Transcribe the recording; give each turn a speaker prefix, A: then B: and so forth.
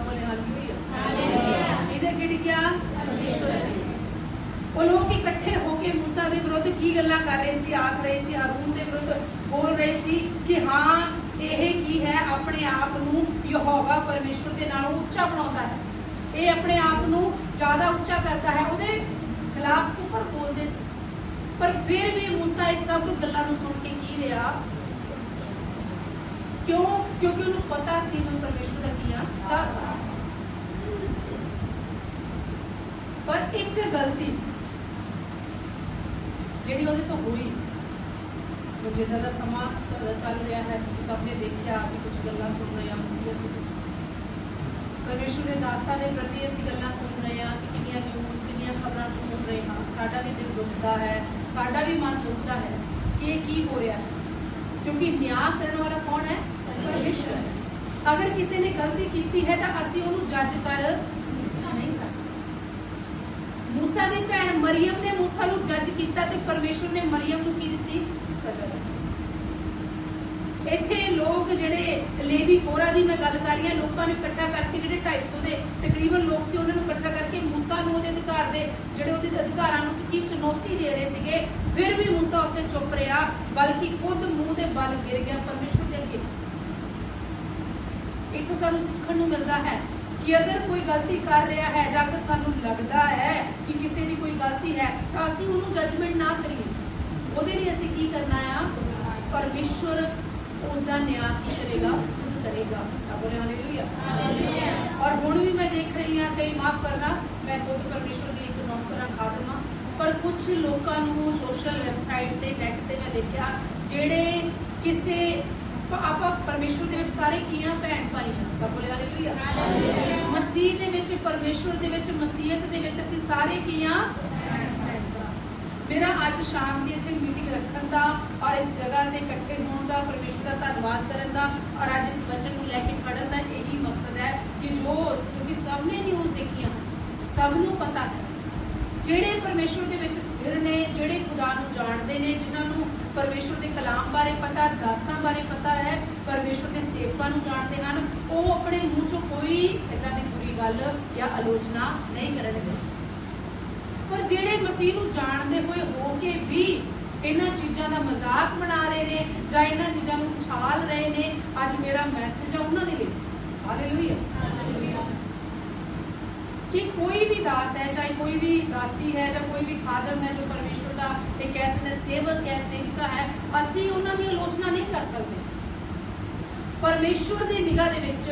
A: ਸਭ ਬੋਲੇ ਇਹਦੇ ਅੱਗੇ ਲਿਖਿਆ ਉਹ ਲੋਕ ਇਕੱਠੇ ਹੋ ਕੇ ਮੂਸਾ ਦੇ ਵਿਰੁੱਧ ਕੀ ਗੱਲਾਂ ਕਰ ਰਹੇ ਸੀ ਆਖ ਰਹੇ ਸੀ ਹਾਰੂਨ ਦੇ ਵਿਰੁੱਧ ਬੋਲ ਰਹੇ ਸੀ ਕਿ ਹਾਂ ਇਹ ਕੀ ਹੈ ਆਪਣੇ ਆਪ ਨੂੰ ਯਹੋਵਾ ਪਰਮੇਸ਼ਵਰ ਦੇ ਨਾਲੋਂ ਉੱਚਾ ਬਣਾਉਂਦਾ ਹੈ ਇਹ ਆਪਣੇ ਆਪ ਨੂੰ ਜ਼ਿਆਦਾ ਉੱਚਾ ਕਰਦਾ ਹੈ ਉਹਦੇ ਖਿਲਾਫ ਕੁਫਰ ਬੋਲਦੇ ਸੀ ਪਰ ਫਿਰ ਵੀ ਮੂਸਾ ਇਸ ਸਭ ਗੱਲਾਂ ਨੂੰ ਸੁਣ ਕੇ ਕੀ ਰਿਹਾ ਕਿਉਂ ਕਿਉਂਕਿ ਉਹਨੂੰ ਪਤਾ ਸੀ ਮੈਂ ਪਰਮੇਸ਼ਵਰ ਦਾ ਕੀ ਪਰ ਇੱਕ ਗਲਤੀ ਜਿਹੜੀ ਉਹਦੇ ਤੋਂ ਹੋਈ, ਉਹ ਜਿੱਦਾਂ ਦਾ ਸਮਾਂ ਚੱਲ- ਰਿਹਾ ਹੈ, ਤੁਸੀਂ ਸਭ ਨੇ ਦੇਖਿਆ, ਅਸੀਂ ਕੁਝ ਗੱਲਾਂ ਸੁਣ ਰਹੇ ਹਾਂ ਮਸੀਹਤ ਦੇ ਵਿੱਚ। ਪਰਮੇਸ਼ਵਰ ਦੇ ਦਾਸਾਂ ਦੇ ਪ੍ਰਤੀ ਅਸੀਂ ਗੱਲਾਂ ਸੁਣ ਰਹੇ ਹਾਂ, ਅਸੀਂ ਕਿੰਨੀਆਂ ਨਿਊਜ਼ ਕਿੰਨੀਆਂ ਖਬਰਾਂ ਨੂੰ ਸੁਣ ਰਹੇ ਹਾਂ। ਸਾਡਾ ਵੀ ਦਿਲ ਦੁਖਦਾ ਹੈ, ਸਾਡਾ ਵੀ ਮਨ ਦੁਖਦਾ ਹੈ ਕਿ ਇਹ ਕੀ ਹੋ ਰਿਹਾ ਹੈ। ਕਿਉਂਕਿ ਨਿਆਂ ਕਰਨ ਵਾਲਾ ਕੌਣ ਹੈ? ਪਰਮੇਸ਼ਵਰ ਹੈ। ਅਗਰ ਕਿਸੇ ਨੇ ਗਲਤੀ ਕੀਤੀ ਹੈ ਤਾਂ ਅਸੀਂ ਉਹਨੂੰ ਜੱਜ ਕਰ ਨਹੀਂ ਸਕਦੇ। ਮੂਸਾ ਦੀ ਭੈਣ ਮਰੀਮ ਨੇ ਮੂਸਾ ਨੂੰ ਜੱਜ ਕੀਤਾ ਤੇ ਪਰਮੇਸ਼ਵਰ ਨੇ ਮਰੀਮ ਨੂੰ ਕੀ ਦਿੱਤੀ? ਸਜ਼ਾ ਇੱਥੇ ਲੋਕ ਜਿਹੜੇ ਲੇਵੀ ਕੋਰਾ ਦੀ ਮੈਂ ਗੱਲ ਕਰ ਰਹੀ ਹਾਂ, ਲੋਕਾਂ ਨੂੰ ਇਕੱਠਾ ਕਰਕੇ ਜਿਹੜੇ 250 ਦੇ ਤਕਰੀਬਨ ਲੋਕ ਸੀ, ਉਹਨਾਂ ਨੂੰ ਇਕੱਠਾ ਕਰਕੇ ਮੂਸਾ ਨੂੰ ਉਹਦੇ ਅਧਿਕਾਰ ਦੇ, ਜਿਹੜੇ ਉਹਦੇ ਅਧਿਕਾਰਾਂ ਨੂੰ ਸੀ, ਕੀ ਚੁਣੌਤੀ ਦੇ ਰਹੇ ਸੀਗੇ, ਫਿਰ ਵੀ ਮੂਸਾ ਉੱਥੇ ਚੁੱਪ ਰਿਹਾ, ਬਲਕਿ ਖੁਦ ਮੂੰਹ ਦੇ ਬਲ ਗਿਰ ਗਿਆ ਪਰਮੇਸ਼ਵਰ ਦੇ ਅੱਗੇ। ਇੱਥੋਂ ਸਾਨੂੰ ਸਿੱਖਣ ਨੂੰ ਮਿਲਦਾ ਹੈ ਕਿ ਅਗਰ ਕੋਈ ਗਲਤੀ ਕਰ ਰਿਹਾ ਹੈ ਜਾਂ ਅਗਰ ਸਾਨੂੰ ਲੱਗਦਾ ਹੈ ਕਿ ਕਿਸੇ ਦੀ ਕੋਈ ਗਲਤੀ ਹੈ ਤਾਂ ਅਸੀਂ ਉਹਨੂੰ ਜੱਜਮੈਂਟ ਨਾ ਕਰੀਏ। ਉਹਦੇ ਲਈ ਅਸੀਂ ਕੀ ਕਰਨਾ ਆ? ਪਰਮੇਸ਼ਵਰ ਉਸ ਦਾ ਨਿਆਂ ਕੀ ਕਰੇਗਾ ਖੁਦ ਕਰੇਗਾ। ਸਭ ਬੋਲੇ ਹਾਲੇਲੂਇਆ ਔਰ ਹੁਣ ਵੀ ਮੈਂ ਦੇਖ ਰਹੀ ਹਾਂ ਕਈ ਮਾਫ ਕਰਨਾ ਮੈਂ ਖੁਦ ਪਰਮੇਸ਼ਵਰ ਦੀ ਇੱਕ ਨੌਕਰਾਂ ਖਾਦਮਾ ਪਰ ਕੁਝ ਲੋਕਾਂ ਨੂੰ ਸੋਸ਼ਲ ਵੈਬਸਾਈਟ ਤੇ ਨੈਟ ਤੇ ਮੈਂ ਦੇਖਿਆ ਜਿਹੜੇ ਕਿਸੇ ਆਪਾਂ ਪਰਮੇਸ਼ਵਰ ਦੇ ਵਿੱਚ ਸਾਰੇ ਕੀਆਂ ਭੈਣ ਭਾਈ ਹਾਂ। ਸਭ ਬੋਲੇ ਹਾਲੇਲੂਇਆ। ਮਸੀਹ ਦੇ ਵਿੱਚ ਪਰਮੇਸ਼ਵਰ ਦੇ ਵਿੱਚ, ਮਸੀਹਤ ਦੇ ਵਿੱਚ ਅਸੀਂ ਸਾਰੇ ਕੀਆਂ ਭੈਣ ਮੇਰਾ ਅੱਜ ਸ਼ਾਮ ਦੀ ਇੱਥੇ ਮੀਟਿੰਗ ਰੱਖਣ ਦਾ ਔਰ ਇਸ ਜਗ੍ਹਾ ਤੇ ਇਕੱਠੇ ਹੋਣ ਦਾ ਪਰਮੇਸ਼ਵਰ ਦਾ ਧੰਨਵਾਦ ਕਰਨ ਦਾ ਔਰ ਅੱਜ ਇਸ ਵਚਨ ਨੂੰ ਲੈ ਕੇ ਖੜਨ ਦਾ ਇਹੀ ਮਕਸਦ ਹੈ ਕਿ ਜੋ ਕਿਉਂਕਿ ਸਭ ਨੇ ਨਿਊਜ਼ ਦੇਖੀਆਂ, ਸਭ ਨੂੰ ਪਤਾ ਹੈ। ਜਿਹੜੇ ਪਰਮੇਸ਼ਵਰ ਦੇ ਵਿੱਚ ਸਥਿਰ ਨੇ, ਜਿਹੜੇ ਖੁਦਾ ਨੂੰ ਜਾਣਦੇ ਨੇ, ਜਿਨ੍ਹਾਂ ਨੂੰ ਪਰਮੇਸ਼ਵਰ ਦੇ ਕਲਾਮ ਬਾਰੇ ਪਤਾ, ਦਾਸਾਂ ਬਾਰੇ ਪਤਾ ਹੈ ਪਰਮੇਸ਼ਵਰ ਦੇ ਸੇਵਕਾਂ ਨੂੰ ਜਾਣਦੇ ਹਨ, ਉਹ ਆਪਣੇ ਮੂੰਹ ਚੋਂ ਕੋਈ ਇਦਾਂ ਦੀ ਬੁਰੀ ਗੱਲ ਜਾਂ ਆਲੋਚਨਾ ਨਹੀਂ ਕਰਨਗੇ। ਪਰ ਜਿਹੜੇ ਮਸੀਹ ਨੂੰ ਜਾਣਦੇ ਹੋਏ ਹੋ ਕੇ ਵੀ ਇਹਨਾਂ ਚੀਜ਼ਾਂ ਦਾ ਮਜ਼ਾਕ ਬਣਾ ਰਹੇ ਨੇ ਜਾਂ ਇਹਨਾਂ ਚੀਜ਼ਾਂ ਨੂੰ ਉਛਾਲ ਰਹੇ ਨੇ, ਅੱਜ ਮੇਰਾ ਮੈਸੇਜ ਆ ਉਹਨਾਂ ਦੇ ਲਈ। ਹਾਲੇਲੂਇਆ ਕਿ ਕੋਈ ਵੀ ਦਾਸ ਹੈ, ਚਾਹੇ ਕੋਈ ਵੀ ਦਾਸੀ ਹੈ ਜਾਂ ਕੋਈ ਵੀ ਖਾਦਮ ਹੈ ਜੋ ਪਰਮੇਸ਼ਵਰ ਦਾ ਇੱਕ ਐਸੇ ਸੇਵਕ ਹੈ, ਸੇਵਿਕਾ ਹੈ, ਅਸੀਂ ਉਹਨਾਂ ਦੀ ਆਲੋਚਨਾ ਨਹੀਂ ਕਰ ਸਕਦੇ। ਪਰਮੇਸ਼ਵਰ ਦੀ ਨਿਗਾਹ ਦੇ ਵਿੱਚ